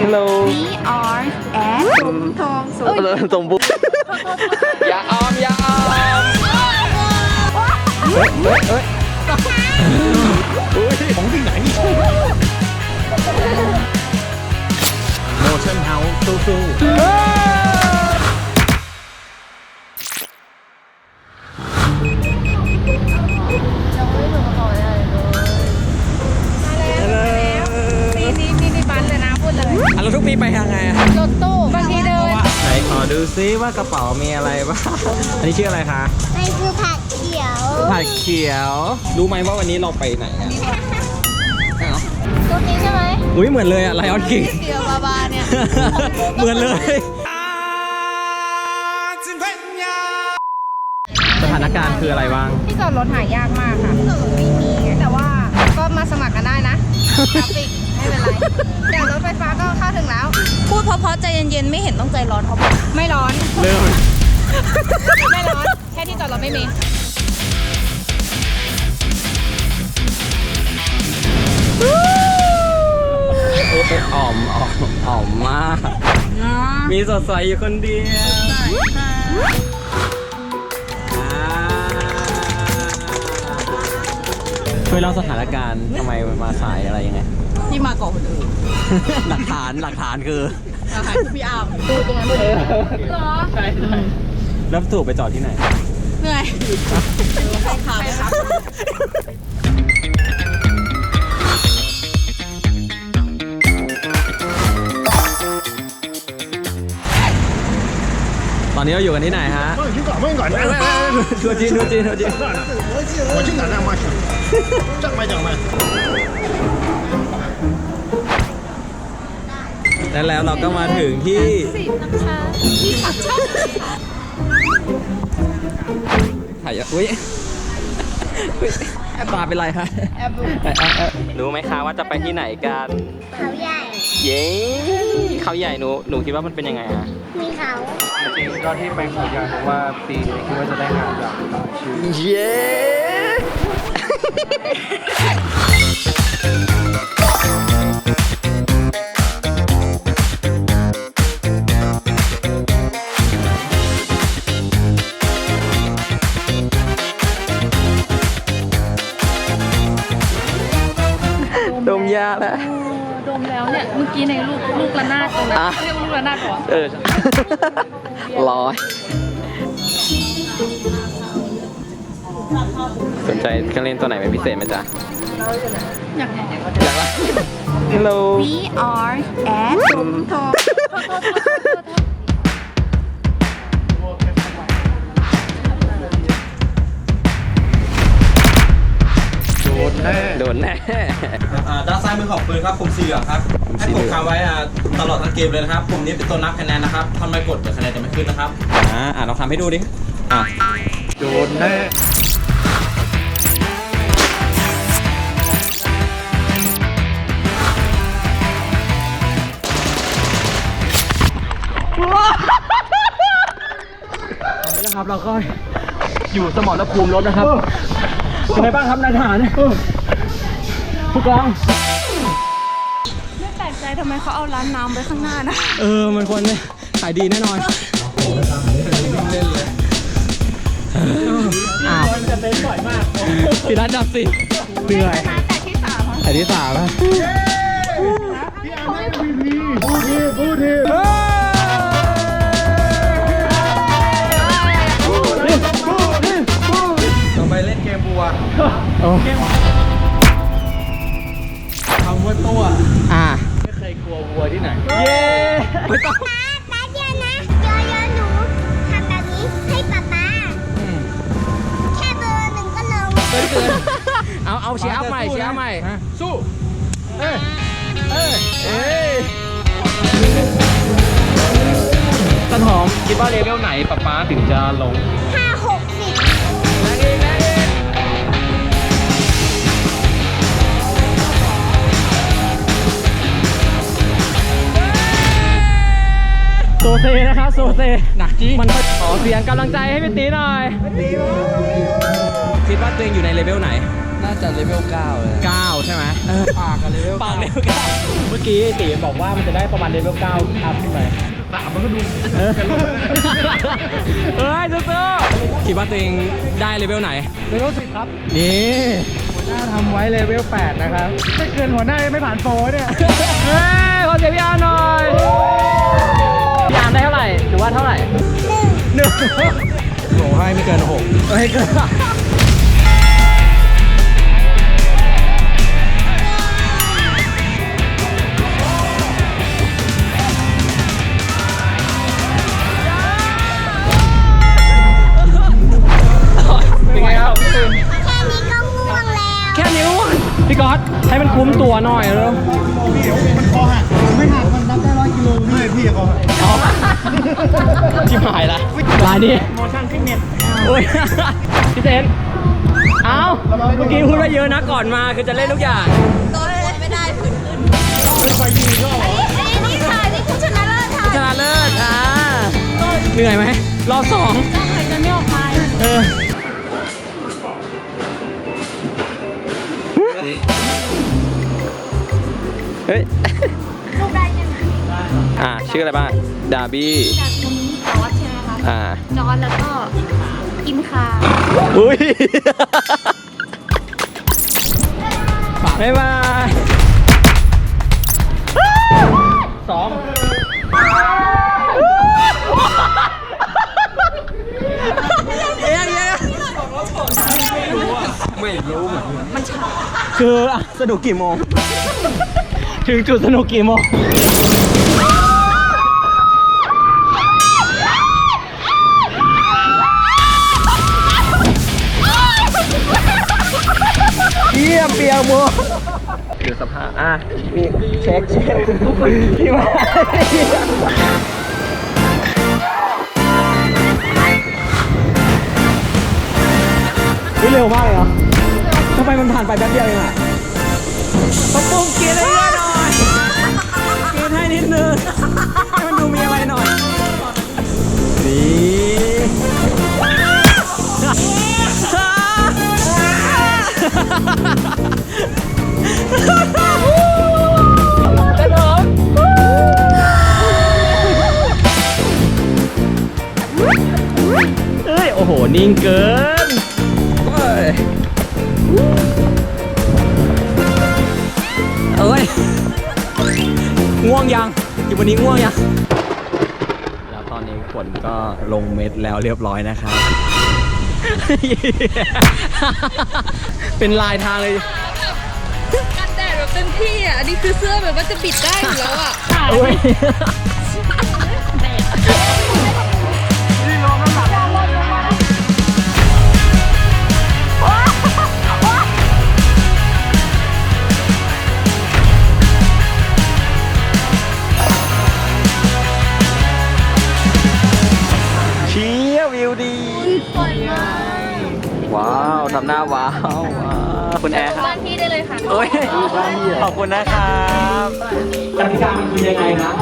Hello B R S สมทองสมเออสมบูรณ์อย่าออมอย่าออมเฮ้ยเฮ้ยเฮ้ยของที่ไหนนี่โมชั่นเฮาส์สู้ ดูซิว่ากระเป๋ามีอะไรบ้าง อันนี้ชื่ออะไรคะ มันคือผักเขียวผักเขียว รู้ไหมว่าวันนี้เราไปไหนอะรูปนี้ใช่ไหมอุ้ยเหมือนเลยอะไลออนคิง เดียวบาบาเนี่ย เหมือนเลย สถานการณ์คืออะไรบ้าง ที่จอดรถหายากมากค่ะที่จอดรถไม่มีแต่ว่าก็มาสมัครกันได้นะ กราฟิก ไม่เป็นไรอย่างรถไฟฟ้าก็เข้าถึงแล้ว พูดเพราะๆใจเย็นๆไม่เห็นต้องใจร้อนเขาบอกไม่ร้อน เริ่มไม่ร้อน แค่ที่จอดรถไม่มี อ่อมอ่อมอ่อมมาก มีสดใสอยู่คนเดียวอ่าช่วยเล่าสถานการณ์ทำไมมาสายอะไรยังไง ที่มาก่อนคนอื่นหลักฐานหลักฐานคือนะคะพี่อาร์มใช่แล้วถูกไปจอดที่ไหนเหนื่อยให้ขาไปครั บ ตอนนี้เราอยู่กันที่ไหนฮะ 慢点去搞，慢点搞，来来来， ทัวจีนทัวจีนทัวจีน 我去哪那慢去，这慢讲慢。 และแล้วเราก็มาถึงที่ถ่ายอะอุ้ยอุ๊ยตาเป็นไรคะแอบรู้ไหมคะว่าจะไปที่ไหนกัน เขาใหญ่ เย้เขาใหญ่หนูหนูคิดว่ามันเป็นยังไงอะมีเขาจริงๆก็ที่ไปเขาใหญ่เพราะว่าปีนี้คิดว่าจะได้งานจากต่อชีวิตเย้ดมยาแล้ว ดมแล้วเนี่ย เมื่อกี้ในลูกลูกระนาดตรงนั้นอะเรียกว่าลูกระนาดเหรอเออ ร้อย สนใจเครื่องเล่นตัวไหนเป็นพิเศษไหมจ๊ะอยากเห็นอยากละ Hello B R S สมทองโดน แน่โดนแน่อ่าด้านซ้ายมือของปืนครับผมสีเหลืองครับให้ผมค้างไว้อ่าตลอดทั้งเกมเลยนะครับผมนี้เป็นตัวนับคะแนนนะครับถ้าไม่กดเดี๋ยวคะแนนจะไม่ขึ้นนะครับอ่าอ่าลองทำให้ดูดิอะโดนแน่นะครับเราก็อยู่สมรภูมิรถนะครับ เป็นไงบ้างครับนายทหารผู้กอง ไม่แปลกใจทำไมเขาเอาร้านน้ำไว้ข้างหน้านะ เออ มันควรเนี่ยขายดีแน่นอนอ้าวจะเป็นบ่อยมากพี่รัตดับสิเหนื่อยแต่ที่สามแต่ที่สามอะพูดทีพูดที เชียร์อัพใหม่เชียร์อัพใหม่สู้เอ้ยเอ้ยเอ้ยต้นหอมคิดว่าเลเวลไหนป๊าป๊าถึงจะลงห้าหกสิบแรงเองแรงเองโซเซนะครับโซเซหนักจริงมันขอเสียงกำลังใจให้พี่ตีหน่อยคิดว่าตัวเองอยู่ในเลเวลไหน จะเลเวล9เลยเก้าใช่ไหมปากกันเลเวลปากเลเวลเก้าเมื่อกี้ตีบอกว่ามันจะได้ประมาณเลเวลเก้าอัพขึ้นไปสามมันก็ดูเฮ้ยสู้ๆคิดว่าตัวเองได้เลเวลไหนเลเวลสิบครับ นี่หัวหน้าทำไว้เลเวลแปดนะครับไม่เกินหัวหน้ายังไม่ผ่านโปรเนี่ย เฮ้ยขอเสียงพี่อาร์หน่อยพี่อาร์ได้เท่าไหร่หรือว่าเท่าไหร่หนึ่งโหให้ไม่เกินหกเฮ้ยเกิน มันคุ้มตัวหน่อยเร็วพี่มันคอหักไม่หักมันนับได้ร้อยกิโลไม่พี่คอหักชิบหายละลายนี้โมชั่นฟิตเนสโอ้ยพี่เซนเอ้าเมื่อกี้พูดว่าเยอะนะก่อนมาคือจะเล่นทุกอย่างตัวพูดไม่ได้ผืนขึ้นไปยืนก็อันนี้ค่ะนี่คือชนะเลิศค่ะชนะเลิศอ่าเหนื่อยไหมรอบสองก็หายใจไม่ออกไปเออ เฮ้ย ลูกได้ยังไงอ่าชื่ออะไรบ้าง ดาบี้ จากตรงนี้จอร์ดใช่ไหมคะอ่า จอร์ดแล้วก็อินคาอุ้ยบ๊ายบายสองเอ๊ะเอ๊ะไม่รู้เหมือนมันช้าคืออะสนุกกี่โมง ถึงจุดสนุกกี่โมงเยี่ยมเปียโมดูสภาพอะนี่เช็คเช็คพี่มานี่เร็วมากเลยเหรอทำไมมันผ่านไปแป๊บเดียวเองอะปะปุ้งกินให้เยอะหน่อยกิ นให้นิดนึงให้มันดูมีอะไรหน่อยนี่ขนมเอ้ย โอ้โห นิ่งเกินเอ้ยเอ้ยง่วงยัง อยู่วันนี้ง่วงยังแล้วตอนนี้ฝนก็ลงเม็ดแล้วเรียบร้อยนะครับ เป็นลายทางเลย กันแดดแบบเต็มที่อะ อันนี้คือเสื้อแบบว่าจะปิดได้อยู่แล้วอะ โอ้ย หน้าว้าวคุณแอร์ครับบ้านพี่ได้เลยค่ะโอ้ยขอบคุณนะครับกติกามันคือยังไงนะ